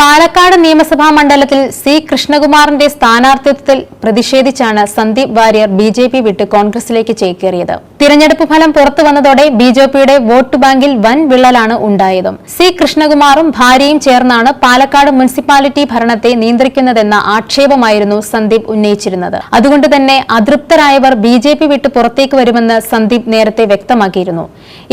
പാലക്കാട് നിയമസഭാ മണ്ഡലത്തിൽ സി കൃഷ്ണകുമാറിന്റെ സ്ഥാനാർത്ഥിത്വത്തിൽ പ്രതിഷേധിച്ചാണ് Sandeep Warrier B J P വിട്ട് കോൺഗ്രസിലേക്ക് ചേക്കേറിയത്. തിരഞ്ഞെടുപ്പ് ഫലം പുറത്തു വന്നതോടെ ബി ജെ പിയുടെ വോട്ട് ബാങ്കിൽ വൻ വിള്ളലാണ് ഉണ്ടായതും. സി കൃഷ്ണകുമാറും ഭാര്യയും ചേർന്നാണ് പാലക്കാട് മുനിസിപ്പാലിറ്റി ഭരണത്തെ നിയന്ത്രിക്കുന്നതെന്ന ആക്ഷേപമായിരുന്നു സന്ദീപ് ഉന്നയിച്ചിരുന്നത്. അതുകൊണ്ട് തന്നെ അതൃപ്തരായവർ ബി ജെ പി വിട്ട് പുറത്തേക്ക് വരുമെന്ന് സന്ദീപ് നേരത്തെ വ്യക്തമാക്കിയിരുന്നു.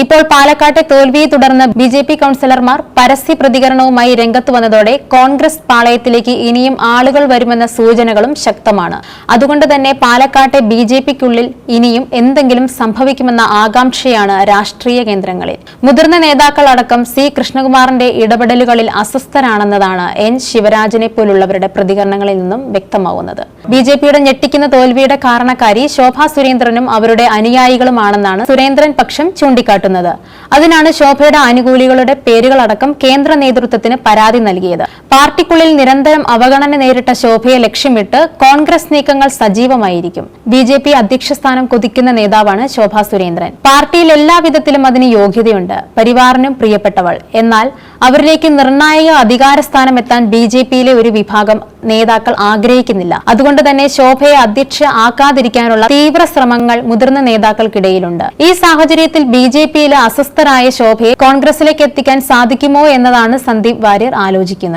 ഇപ്പോൾ പാലക്കാട്ടെ തോൽവിയെ തുടർന്ന് ബി ജെ പി കൌൺസിലർമാർ പരസ്യ പ്രതികരണവുമായി രംഗത്ത് വന്നതോടെ കോൺഗ്രസ് പാളയത്തിലേക്ക് ഇനിയും ആളുകൾ വരുമെന്ന സൂചനകളും ശക്തമാണ്. അതുകൊണ്ട് തന്നെ പാലക്കാട്ടെ ബി ജെ പിക്കുള്ളിൽ ഇനിയും എന്തെങ്കിലും സംഭവിക്കുമെന്ന ആകാംക്ഷയാണ് രാഷ്ട്രീയ കേന്ദ്രങ്ങളിൽ. മുതിർന്ന നേതാക്കൾ അടക്കം സി കൃഷ്ണകുമാറിന്റെ ഇടപെടലുകളിൽ അസ്വസ്ഥരാണെന്നതാണ് എൻ ശിവരാജനെ പോലുള്ളവരുടെ പ്രതികരണങ്ങളിൽ നിന്നും വ്യക്തമാവുന്നത്. ബി ജെ പിയുടെ ഞെട്ടിക്കുന്ന തോൽവിയുടെ കാരണക്കാരി ശോഭാ സുരേന്ദ്രനും അവരുടെ അനുയായികളുമാണെന്നാണ് സുരേന്ദ്രൻ പക്ഷം ചൂണ്ടിക്കാട്ടുന്നത്. അതിനാണ് ശോഭയുടെ അനുകൂലികളുടെ പേരുകളടക്കം കേന്ദ്ര നേതൃത്വത്തിന് പരാതി നൽകിയത്. പാർട്ടിക്കുള്ളിൽ നിരന്തരം അവഗണന നേരിട്ട ശോഭയെ ലക്ഷ്യമിട്ട് കോൺഗ്രസ് നീക്കങ്ങൾ സജീവമായിരിക്കും. ബി ജെ പി അധ്യക്ഷ സ്ഥാനം കൊതിക്കുന്ന നേതാവാണ് ശോഭാ സുരേന്ദ്രൻ. പാർട്ടിയിൽ എല്ലാവിധത്തിലും അതിന് യോഗ്യതയുണ്ട്. പരിവാറിനും പ്രിയപ്പെട്ടവൾ. എന്നാൽ അവരിലേക്ക് നിർണായക അധികാരസ്ഥാനം എത്താൻ ബി ജെ പിയിലെ ഒരു വിഭാഗം നേതാക്കൾ ആഗ്രഹിക്കുന്നില്ല. അതുകൊണ്ട് തന്നെ ശോഭയെ അധ്യക്ഷ ആക്കാതിരിക്കാനുള്ള തീവ്ര ശ്രമങ്ങൾ മുതിർന്ന നേതാക്കൾക്കിടയിലുണ്ട്. ഈ സാഹചര്യത്തിൽ ബി ജെ പിയിലെ അസ്വസ്ഥരായ ശോഭയെ കോൺഗ്രസിലേക്ക് എത്തിക്കാൻ സാധിക്കുമോ എന്നതാണ് സന്ദീപ് വാര്യർ ആലോചിക്കുന്നത്.